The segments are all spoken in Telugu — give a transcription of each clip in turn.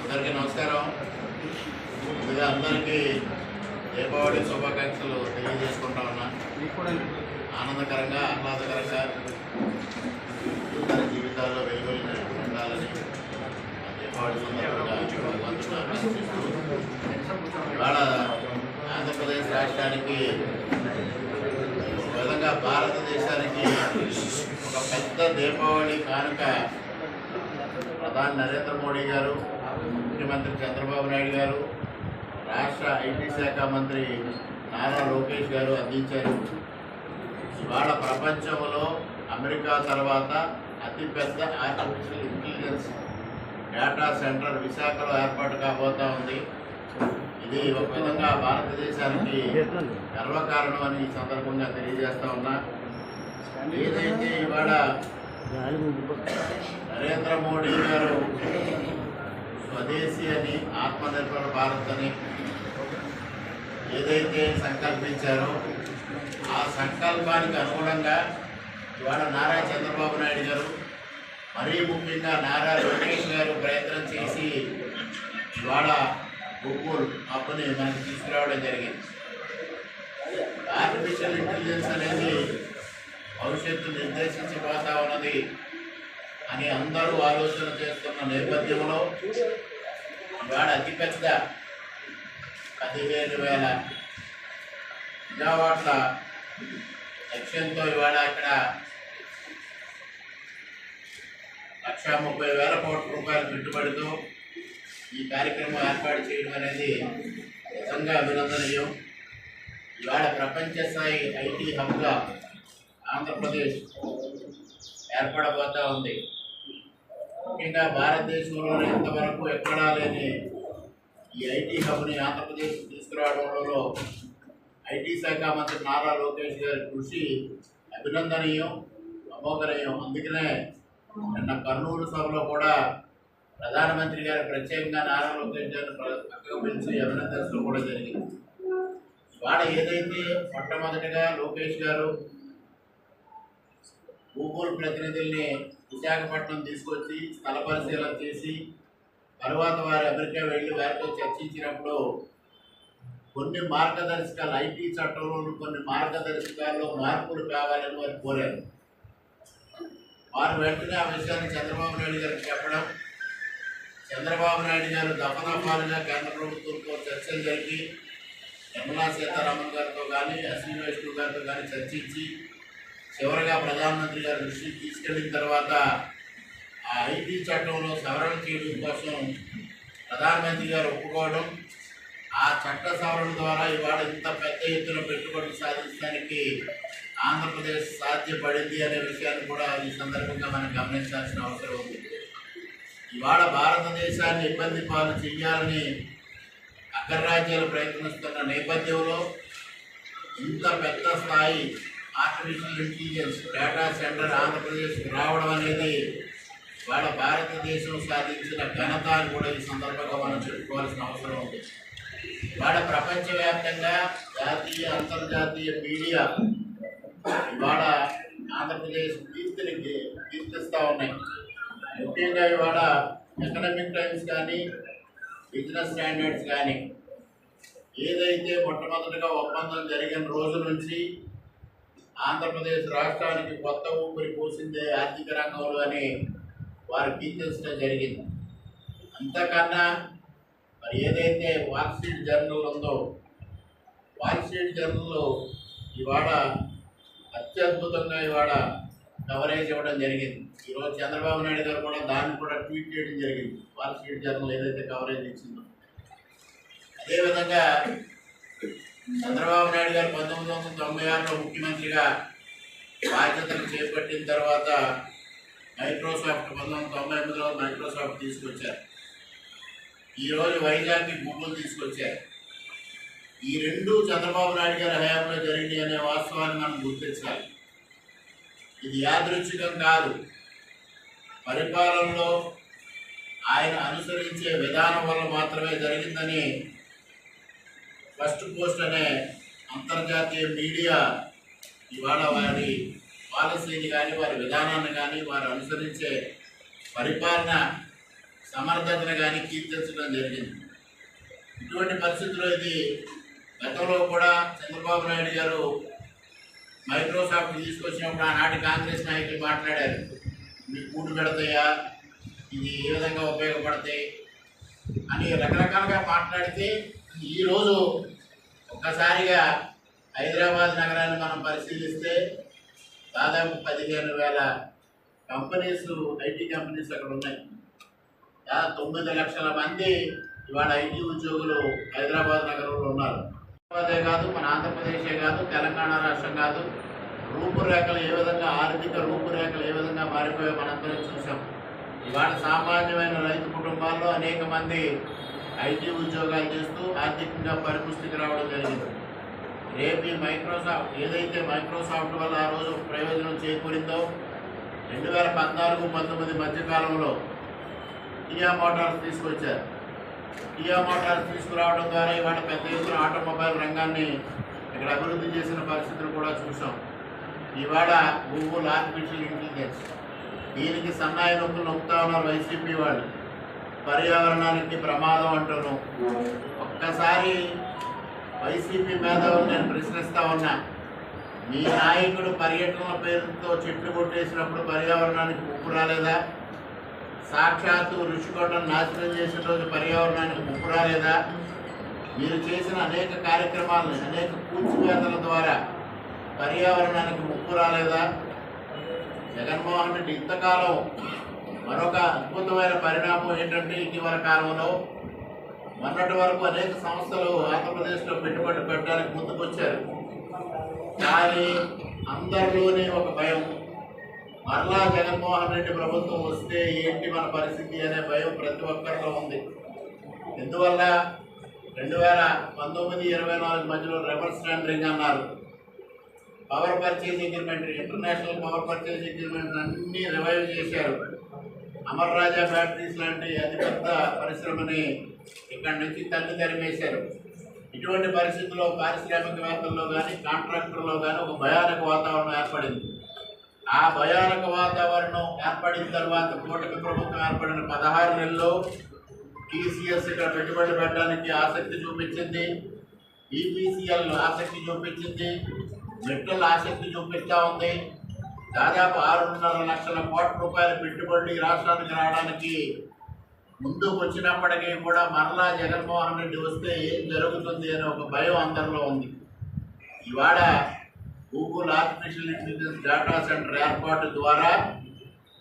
అందరికీ నమస్కారం. ముందుగా అందరికీ దీపావళి శుభాకాంక్షలు తెలియజేసుకుంటా ఉన్నా. ఆనందకరంగా ఆహ్లాదకరంగా అందరి జీవితాల్లో వెలుగులు ఉండాలని దీపావళి సందర్భంగా ఇవాళ ఆంధ్రప్రదేశ్ రాష్ట్రానికి విధంగా భారతదేశానికి ఒక పెద్ద దీపావళి కానుక ప్రధాని నరేంద్ర మోడీ గారు ముఖ్యమంత్రి చంద్రబాబు నాయుడు గారు రాష్ట్ర ఐటీ శాఖ మంత్రి నారా లోకేష్ గారు అందించారు. ఇవాళ ప్రపంచంలో అమెరికా తర్వాత అతిపెద్ద ఆర్టిఫిషియల్ ఇంటెలిజెన్స్ డేటా సెంటర్ విశాఖలో ఏర్పాటు కాబోతా ఉంది. ఇది ఒక విధంగా భారతదేశానికి గర్వకారణం అని ఈ సందర్భంగా తెలియజేస్తా ఉన్నా. ఏదైతే ఇవాళ నరేంద్ర మోడీ గారు స్వదేశీ అని ఆత్మనిర్భర భారత్ అని ఏదైతే సంకల్పించారో ఆ సంకల్పానికి అనుగుణంగా ఇవాళ నారా చంద్రబాబు నాయుడు గారు మరీ ముఖ్యంగా నారా లోకేష్ గారు ప్రయత్నం చేసి ఇవాళ గూగుల్ అప్పుని మనకి తీసుకురావడం జరిగింది. ఆర్టిఫిషియల్ ఇంటెలిజెన్స్ అనేది భవిష్యత్తు నిర్దేశించిపోతా ఉన్నది అని అందరూ ఆలోచన చేస్తున్న నేపథ్యంలో ఇవాళ అతిపెద్ద పదిహేను వేల మెగావాట్ల లక్ష్యంతో ఇవాళ ఇక్కడ లక్ష ముప్పై వేల కోట్ల రూపాయలు పెట్టుబడితో ఈ కార్యక్రమం ఏర్పాటు చేయడం అనేది నిజంగా అభినందనీయం. ఇవాళ ప్రపంచ స్థాయి ఐటీ హబ్గా ఆంధ్రప్రదేశ్ ఏర్పడబోతా ఉంది. ముఖ్యంగా భారతదేశంలోనే ఇంతవరకు ఎక్కడా లేని ఈ ఐటీ హబ్ని ఆంధ్రప్రదేశ్ తీసుకురావడంలో ఐటీ శాఖ మంత్రి నారా లోకేష్ గారి కృషి అభినందనీయం అమోఘనీయం. అందుకనే నిన్న కర్నూలు సభలో కూడా ప్రధానమంత్రి గారు ప్రత్యేకంగా నారా లోకేష్ గారిని ప్ర- పక్కకు పిలిచి అభినందించడం కూడా జరిగింది. ఇవాళ ఏదైతే మొట్టమొదటిగా లోకేష్ గారు భూగోళ ప్రతినిధుల్ని విశాఖపట్నం తీసుకొచ్చి స్థల పరిశీలన చేసి తర్వాత వారు అమెరికా వెళ్ళి వారితో చర్చించినప్పుడు కొన్ని మార్గదర్శకాలు ఐటీ చట్టంలోని కొన్ని మార్గదర్శకాల్లో మార్పులు కావాలని వారు కోరారు. వారు వెంటనే ఆ విషయాన్ని చంద్రబాబు నాయుడు గారికి చెప్పడం చంద్రబాబు నాయుడు గారు దఫనాఫాలుగా కేంద్ర ప్రభుత్వంతో చర్చలు జరిపి నిర్మలా సీతారామన్ గారితో కానీ అశ్విని వైష్ణవ్ గారితో కానీ చర్చించి చివరగా ప్రధానమంత్రి గారి దృష్టికి తీసుకెళ్ళిన తర్వాత ఆ ఐటీ చట్టంలో సవరణ చేయడం కోసం ప్రధానమంత్రి గారు ఒప్పుకోవడం ఆ చట్ట సవరణ ద్వారా ఇవాళ ఇంత పెద్ద ఎత్తున పెట్టుబడులు సాధించడానికి ఆంధ్రప్రదేశ్ సాధ్యపడింది అనే విషయాన్ని కూడా ఈ సందర్భంగా మనం గమనించాల్సిన అవసరం ఉంది. ఇవాళ భారతదేశాన్ని ఇబ్బంది పాలు చేయాలని అగ్రరాజ్యాలు ప్రయత్నిస్తున్న నేపథ్యంలో ఇంత పెద్ద స్థాయి ఆర్టిఫిషియల్ ఇంటెలిజెన్స్ డేటా సెంటర్ ఆంధ్రప్రదేశ్కి రావడం అనేది వాళ్ళ భారతదేశం సాధించిన ఘనత అని కూడా ఈ సందర్భంగా మనం చెప్పుకోవాల్సిన అవసరం ఉంది. వాళ్ళ ప్రపంచవ్యాప్తంగా జాతీయ అంతర్జాతీయ మీడియా ఇవాళ ఆంధ్రప్రదేశ్ కీర్తిని కీర్తిస్తూ ఉన్నాయి. ముఖ్యంగా ఇవాళ ఎకనామిక్ టైమ్స్ కానీ బిజినెస్ స్టాండర్డ్స్ కానీ ఏదైతే మొట్టమొదటిగా ఒప్పందం జరిగిన రోజు నుంచి ఆంధ్రప్రదేశ్ రాష్ట్రానికి కొత్త ఊపిరి పోసిందే ఆర్థిక రంగంలో అని వారు కీర్తించడం జరిగింది. అంతకన్నా మరి ఏదైతే వాల్ స్ట్రీట్ జర్నల్ ఉందో వాల్ స్ట్రీట్ జర్నల్లో ఇవాళ అత్యద్భుతంగా ఇవాళ కవరేజ్ ఇవ్వడం జరిగింది. ఈరోజు చంద్రబాబు నాయుడు గారు కూడా దాన్ని కూడా ట్వీట్ చేయడం జరిగింది. వాల్ స్ట్రీట్ జర్నల్ ఏదైతే కవరేజ్ ఇచ్చిందో. అదేవిధంగా చంద్రబాబు నాయుడు గారు పంతొమ్మిది వందల తొంభై ఆరులో ముఖ్యమంత్రిగా బాధ్యతలు చేపట్టిన తర్వాత మైక్రోసాఫ్ట్ పంతొమ్మిది వందల తొంభై ఎనిమిదిలో మైక్రోసాఫ్ట్ తీసుకొచ్చారు. ఈరోజు వైజాగ్కి గూగుల్ తీసుకొచ్చారు. ఈ రెండు చంద్రబాబు నాయుడు గారి హయాంలో జరిగింది అనే వాస్తవాన్ని మనం గుర్తించాలి. ఇది యాదృచ్ఛికం కాదు. పరిపాలనలో ఆయన అనుసరించే విధానం వల్ల మాత్రమే జరిగిందని ఫస్ట్ పోస్ట్ అనే అంతర్జాతీయ మీడియా ఇవాళ వారి పాలసీని కానీ వారి విధానాన్ని కానీ వారు అనుసరించే పరిపాలన సమర్థతను కానీ కీర్తించడం జరిగింది. ఇటువంటి పరిస్థితుల్లో ఇది గతంలో కూడా చంద్రబాబు నాయుడు గారు మైక్రోసాఫ్ట్ తీసుకొచ్చినప్పుడు ఆనాటి కాంగ్రెస్ నాయకులు మాట్లాడారు. మీ కూడు పెడతాయా? ఇది ఏ విధంగా ఉపయోగపడతాయి? అని రకరకాలుగా మాట్లాడితే ఈరోజు ఒక్కసారిగా హైదరాబాద్ నగరాన్ని మనం పరిశీలిస్తే దాదాపు పదిహేను వేల కంపెనీస్ ఐటీ కంపెనీస్ అక్కడ ఉన్నాయి. దాదాపు తొమ్మిది లక్షల మంది ఇవాళ ఐటీ ఉద్యోగులు హైదరాబాద్ నగరంలో ఉన్నారు. హైదరాబాదే కాదు మన ఆంధ్రప్రదేశే కాదు తెలంగాణ రాష్ట్రం కాదు రూపురేఖలు ఏ విధంగా ఆర్థిక రూపురేఖలు ఏ విధంగా మారిపోయో మనందరం చూసాం ఇవాళ సామాన్యమైన రైతు కుటుంబాల్లో అనేక మంది ఐటీ ఉద్యోగాలు చేస్తూ ఆర్థికంగా పరిపుష్టికి రావడం జరిగింది. రేపు ఈ మైక్రోసాఫ్ట్ ఏదైతే మైక్రోసాఫ్ట్ వల్ల ఆ రోజు ప్రయోజనం చేకూరిందో రెండు వేల పద్నాలుగు పంతొమ్మిది మధ్యకాలంలో కియా మోటార్స్ తీసుకొచ్చారు. కియా మోటార్స్ తీసుకురావడం ద్వారా ఇవాళ పెద్ద ఎత్తున ఆటోమొబైల్ రంగాన్ని ఇక్కడ అభివృద్ధి చేసిన పరిస్థితులు కూడా చూసాం ఇవాళ గూగుల్ ఆర్టిఫిషియల్ ఇంటెలిజెన్స్ దీనికి సన్నాయి నొప్పులు నొప్పుతా ఉన్నారు వైసీపీ వాళ్ళు. పర్యావరణానికి ప్రమాదం అంటాను ఒక్కసారి వైసీపీ మేధావులు నేను ప్రశ్నిస్తా ఉన్నా. మీ నాయకుడు పర్యటనల పేరుతో చెట్లు కొట్టేసినప్పుడు పర్యావరణానికి ముప్పు రాలేదా? సాక్షాత్తు ఋషికొండను నాశనం చేసిన రోజు పర్యావరణానికి ముప్పు రాలేదా? మీరు చేసిన అనేక కార్యక్రమాలను అనేక కూల్చివేతల ద్వారా పర్యావరణానికి ముప్పు రాలేదా? జగన్మోహన్ రెడ్డి ఇంతకాలం మరొక అద్భుతమైన పరిణామం ఏంటంటే ఇటీవల కాలంలో మొన్నటి వరకు అనేక సంస్థలు ఆంధ్రప్రదేశ్లో పెట్టుబడి పెట్టడానికి ముందుకొచ్చారు. కానీ అందరిలోనే ఒక భయం. మరలా జగన్మోహన్ రెడ్డి ప్రభుత్వం వస్తే ఏంటి మన పరిస్థితి అనే భయం ప్రతి ఒక్కరిలో ఉంది. ఎందువల్ల? రెండు వేల పంతొమ్మిది ఇరవై నాలుగు మధ్యలో రివర్స్ టెండరింగ్ అన్నారు. Power purchase agreement international power purchase agreement అన్ని రివైవ్ చేశారు. అమర్ రాజా బ్యాటరీస్ లాంటి అతిపెద్ద పరిశ్రమని ఇక్కడి నుంచి తల్లి తరిమేశారు. ఇటువంటి పరిస్థితుల్లో పారిశ్రామికవేత్తల్లో కానీ కాంట్రాక్టర్లో కానీ ఒక భయానక వాతావరణం ఏర్పడింది. ఆ భయానక వాతావరణం ఏర్పడిన తర్వాత కూటమి ప్రభుత్వం ఏర్పడిన పదహారు నెలల్లో టీసీఎస్ ఇక్కడ పెట్టుబడి పెట్టడానికి ఆసక్తి చూపించింది. ఈపీసీఎల్ ఆసక్తి చూపించింది. మెట్రల్ ఆసక్తి చూపిస్తూ ఉంది. దాదాపు ఆరున్నర లక్షల కోట్ల రూపాయల పెట్టుబడులు ఈ రాష్ట్రానికి రావడానికి ముందుకు వచ్చినప్పటికీ కూడా మరలా జగన్మోహన్ రెడ్డి వస్తే ఏం జరుగుతుంది అనే ఒక భయం అందరిలో ఉంది. ఇవాళ Google artificial intelligence data centre ఏర్పాటు ద్వారా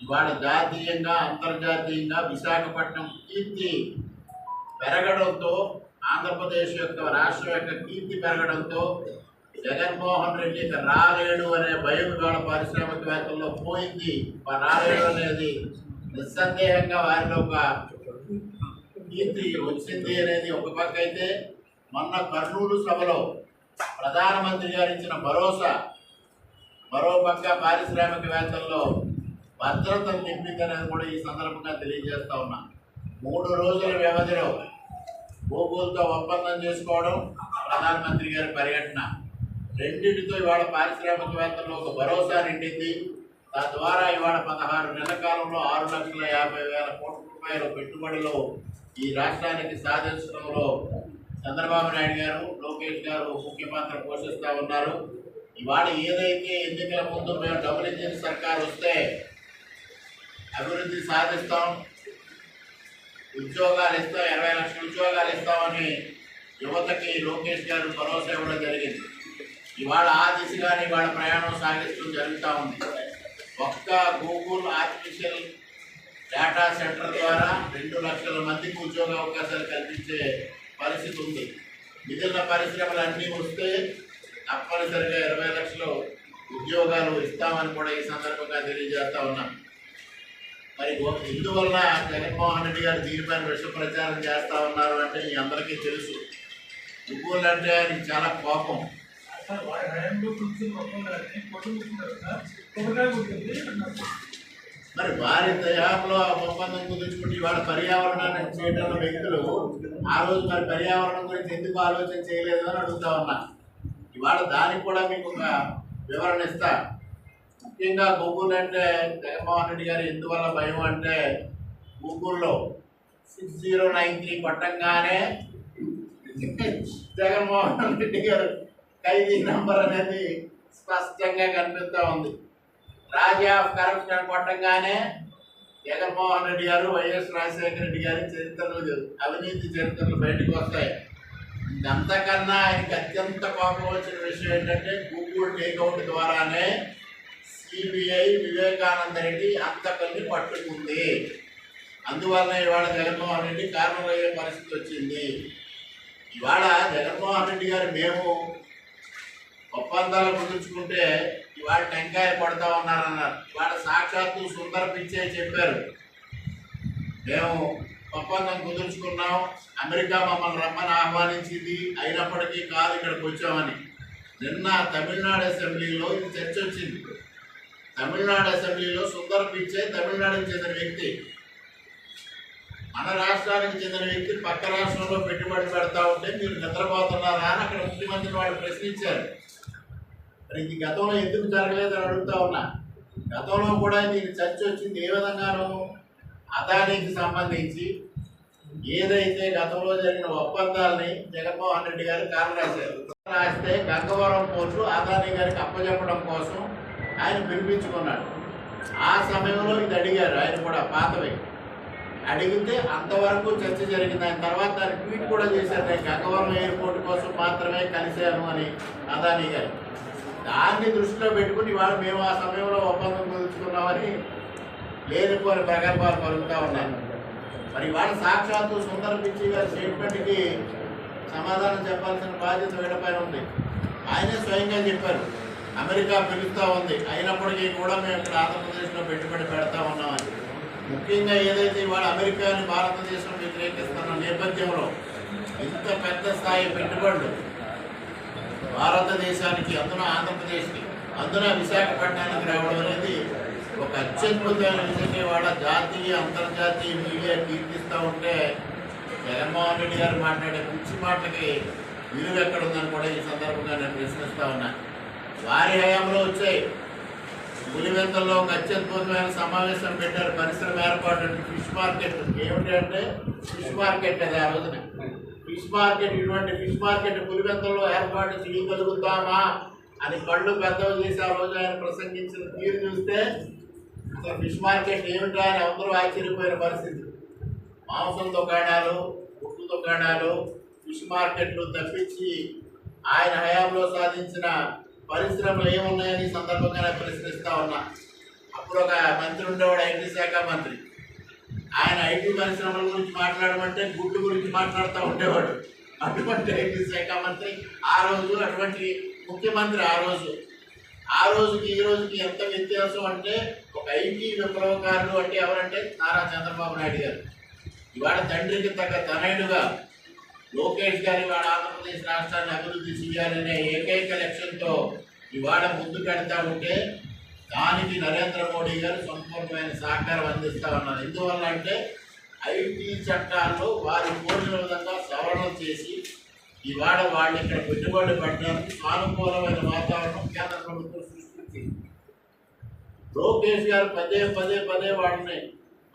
ఇవాళ జాతీయంగా అంతర్జాతీయంగా విశాఖపట్నం కీర్తి పెరగడంతో ఆంధ్రప్రదేశ్ యొక్క రాష్ట్రం యొక్క కీర్తి పెరగడంతో జగన్మోహన్ రెడ్డి ఇక రాలేడు అనే భయం ఇవాళ పారిశ్రామికవేత్తల్లో పోయింది. రాలేడు అనేది నిస్సందేహంగా వారిలో ఒక కీర్తి వచ్చింది అనేది ఒక పక్క అయితే మొన్న కర్నూలు సభలో ప్రధానమంత్రి గారు ఇచ్చిన భరోసా మరో పక్క పారిశ్రామికవేత్తల్లో భద్రతను నింపిందనేది కూడా ఈ సందర్భంగా తెలియజేస్తా ఉన్నా. మూడు రోజుల వ్యవధిలో గూగుల్తో ఒప్పందం చేసుకోవడం ప్రధానమంత్రి గారి పర్యటన రెండింటితో ఇవాళ పారిశ్రామికవేత్తల్లో ఒక భరోసా నిండింది. తద్వారా ఇవాళ పదహారు నెలల కాలంలో ఆరు లక్షల యాభై వేల కోట్ల రూపాయల పెట్టుబడులు ఈ రాష్ట్రానికి సాధించడంలో చంద్రబాబు నాయుడు గారు లోకేష్ గారు ముఖ్య పాత్ర పోషిస్తూ ఉన్నారు. ఇవాళ ఏదైతే ఎన్నికల ముందు మేము డబుల్ ఇంజిన్ సర్కార్ వస్తే అభివృద్ధి సాధిస్తాం. ఉద్యోగాలు ఇస్తాం ఇరవై లక్షల ఉద్యోగాలు ఇస్తామని యువతకి లోకేష్ గారు భరోసా ఇవ్వడం జరిగింది. ఇవాళ ఆ దిశగానే ఇవాళ ప్రయాణం సాగిస్తూ జరుగుతూ ఉంది. ఒక్క గూగుల్ ఆర్టిఫిషియల్ డేటా సెంటర్ ద్వారా రెండు లక్షల మందికి ఉద్యోగ అవకాశాలు కల్పించే పరిస్థితి ఉంది. మిగిలిన పరిశ్రమలు అన్నీ వస్తే తప్పనిసరిగా ఇరవై లక్షలు ఉద్యోగాలు ఇస్తామని కూడా ఈ సందర్భంగా తెలియజేస్తా ఉన్నాం. మరి ఇందువల్ల జగన్మోహన్ రెడ్డి గారు దీనిపైన విష ప్రచారం చేస్తా ఉన్నారు అంటే మీ అందరికీ తెలుసు. గూగుల్ అంటే ఆయనకి చాలా కోపం. సార్ కూర్చుని సార్ కొబ్బరికాయ కొట్టింది మరి వారి దయాలో ఆ ఒప్పందం కుదుర్చుకుంటే ఇవాళ పర్యావరణాన్ని చేయటం వ్యక్తులు ఆ రోజు మరి పర్యావరణం గురించి ఎందుకు ఆలోచన చేయలేదు అని అడుగుతా ఉన్నా. ఇవాళ దానికి కూడా మీకు ఒక వివరణ ఇస్తా. ముఖ్యంగా గూగుల్ అంటే జగన్మోహన్ రెడ్డి గారు ఎందువల్ల భయం అంటే గూగుల్లో సిక్స్ జీరో నైన్ త్రీ పట్టంగానే జగన్మోహన్ రెడ్డి గారు ఖైదీ నంబర్ అనేది స్పష్టంగా కనిపిస్తూ ఉంది. రాజా ఆఫ్ కరప్షన్ కొట్టంగానే జగన్మోహన్ రెడ్డి గారు వైఎస్ రాజశేఖర రెడ్డి గారి చరిత్రలు అవినీతి చరిత్రలు బయటకు వస్తాయి. అంతకన్నా ఆయనకి అత్యంత కోపం వచ్చిన విషయం ఏంటంటే గూగుల్ టేక్అవుట్ ద్వారానే సిబిఐ వివేకానంద రెడ్డి అంతకల్ని పట్టుకుంది. అందువల్ల ఇవాళ జగన్మోహన్ రెడ్డి కారణమయ్యే పరిస్థితి వచ్చింది. ఇవాళ జగన్మోహన్ రెడ్డి గారు మేము ఒప్పందాలు కుదుర్చుకుంటే ఇవాళ టెంకాయ పడతా ఉన్నారన్నారు ఇవాళ సాక్షాత్తు సుందర పిచ్చే చెప్పారు. మేము ఒప్పందం కుదుర్చుకున్నాం అమెరికా మమ్మల్ని రమ్మని ఆహ్వానించింది. అయినప్పటికీ కాదు ఇక్కడికి వచ్చామని. నిన్న తమిళనాడు అసెంబ్లీలో ఇది చర్చ వచ్చింది. తమిళనాడు అసెంబ్లీలో సుందర పిచ్చే తమిళనాడుకి చెందిన వ్యక్తి. మన రాష్ట్రానికి చెందిన వ్యక్తి పక్క రాష్ట్రంలో పెట్టుబడి పెడతా ఉంటే మీరు నిద్రపోతున్నారా అని అక్కడ ముఖ్యమంత్రి వాళ్ళు ప్రశ్నించారు. మరి ఇది గతంలో ఎందుకు జరగలేదని అడుగుతా ఉన్నా. గతంలో కూడా నేను చర్చ వచ్చింది ఏ విధంగానూ అదానికి సంబంధించి ఏదైతే గతంలో జరిగిన ఒప్పందాలని జగన్మోహన్ రెడ్డి గారు కారణం రాశారు రాస్తే గంగవరం పోర్టు అదానీ గారికి అప్పజెప్పడం కోసం ఆయన పిలిపించుకున్నాడు. ఆ సమయంలో ఇది అడిగారు ఆయన కూడా పాతవి. అడిగితే అంతవరకు చర్చ జరిగింది. ఆయన తర్వాత దాన్ని ట్వీట్ కూడా చేశారు. నేను గంగవరం ఎయిర్పోర్ట్ కోసం మాత్రమే కలిశాను అని అదాని గారు. దాన్ని దృష్టిలో పెట్టుకుని ఇవాళ మేము ఆ సమయంలో ఒప్పందం కుదుర్చుకున్నామని లేనిపోని ప్రగల్భాలు పలుకుతా ఉన్నారు. మరి ఇవాళ సాక్షాత్తు సుందర పిచ్చి గారి స్టేట్మెంట్కి సమాధానం చెప్పాల్సిన బాధ్యత వీళ్ళపైన ఉంది. ఆయనే స్వయంగా చెప్పారు అమెరికా పిలుస్తూ ఉంది. అయినప్పటికీ కూడా మేము ఇక్కడ ఆంధ్రప్రదేశ్లో పెట్టుబడి పెడతా ఉన్నామని. ముఖ్యంగా ఏదైతే ఇవాళ అమెరికాని భారతదేశం వ్యతిరేకిస్తున్న నేపథ్యంలో ఇంత పెద్ద స్థాయి పెట్టుబడులు భారతదేశానికి అందున ఆంధ్రప్రదేశ్కి అందున విశాఖపట్నానికి రావడం అనేది ఒక అత్యద్భుతమైన విషయంగా ఇవాళ జాతీయ అంతర్జాతీయ మీడియా కీర్తిస్తూ ఉంటే జగన్మోహన్ రెడ్డి గారు మాట్లాడే పిచ్చి మాటలకి విలువ ఎక్కడుందని కూడా ఈ సందర్భంగా నేను ప్రశ్నిస్తూ ఉన్నా. వారి హయాంలో వచ్చాయి పులివెంతల్లో ఒక అత్యద్భుతమైన సమావేశం పెట్టారు పరిశ్రమ ఏర్పాటు ఫిష్ మార్కెట్. ఏమిటి అంటే ఫిష్ మార్కెట్ అది ఆ రోజున. ఫిష్ మార్కెట్ ఇటువంటి ఫిష్ మార్కెట్ పులివెందుల్లో ఏర్పాటు చేయగలుగుతామా అని కళ్ళు పెద్దవి చేసి ఆ రోజు ఆయన ప్రసంగించిన తీరు చూస్తే అసలు ఫిష్ మార్కెట్ ఏమిటా అని అందరూ ఆశ్చర్యపోయిన పరిస్థితి. మాంసం దుకాణాలు ఉప్పు దుకాణాలు ఫిష్ మార్కెట్లు తప్పించి ఆయన హయాంలో సాధించిన పరిశ్రమలు ఏమున్నాయని సందర్భంగా ప్రశ్నిస్తా ఉన్నా. అప్పుడు ఒక మంత్రి ఉండేవాడు ఐటీ శాఖ మంత్రి. ఆయన ఐటీ పరిశ్రమల గురించి మాట్లాడమంటే గుడ్డు గురించి మాట్లాడుతూ ఉండేవాడు. అటువంటి ఐటీ శాఖ మంత్రి ఆ రోజు అటువంటి ముఖ్యమంత్రి ఆ రోజు. ఆ రోజుకి ఈ రోజుకి ఎంత వ్యత్యాసం అంటే ఒక ఐటీ విప్లవకారులు అంటే ఎవరంటే నారా చంద్రబాబు నాయుడు గారు. ఇవాళ తండ్రికి తగ్గ తనయుడుగా లోకేష్ గారి ఇవాళ ఆంధ్రప్రదేశ్ రాష్ట్రాన్ని అభివృద్ధి చేయాలనే ఏకైక లక్ష్యంతో ఇవాళ ముందుకెళ్తా ఉంటే దానికి నరేంద్ర మోడీ గారు సంపూర్ణమైన సహకారం అందిస్తా ఉన్నారు. ఎందువల్ల అంటే ఐటీ చట్టాల్లో వారి కోరిన విధంగా సవరణ చేసి ఇవాళ వాళ్ళు ఇక్కడ పెట్టుబడి పెట్టడానికి సానుకూలమైన వాతావరణం కేంద్ర ప్రభుత్వం సృష్టించింది. లోకేష్ గారు పదే పదే పదే వాడిని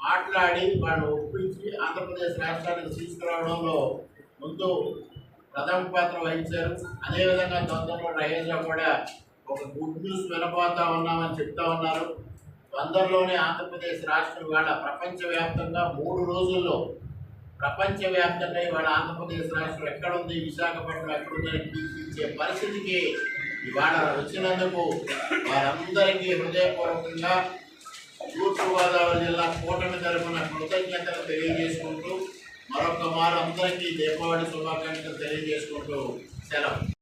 మాట్లాడి వాళ్ళు ఒప్పించి ఆంధ్రప్రదేశ్ రాష్ట్రానికి తీసుకురావడంలో ముందు ప్రథమ పాత్ర వహించారు. అదేవిధంగా తొందరలో రైతులో కూడా ఒక గుడ్ న్యూస్ వినబోతా ఉన్నామని చెప్తా ఉన్నారు. తొందరలోనే ఆంధ్రప్రదేశ్ రాష్ట్రం ఇవాళ ప్రపంచవ్యాప్తంగా మూడు రోజుల్లో ప్రపంచవ్యాప్తంగా ఇవాళ ఆంధ్రప్రదేశ్ రాష్ట్రం ఎక్కడుంది విశాఖపట్నం ఎక్కడుందని కీర్తించే పరిస్థితికి ఇవాళ వచ్చినందుకు వారందరికీ హృదయపూర్వకంగా తూర్పుగోదావరి జిల్లా కూటమి తరఫున కృతజ్ఞతలు తెలియజేసుకుంటూ మరొక మారు అందరికీ దీపావళి శుభాకాంక్షలు తెలియజేసుకుంటూ సెలవు.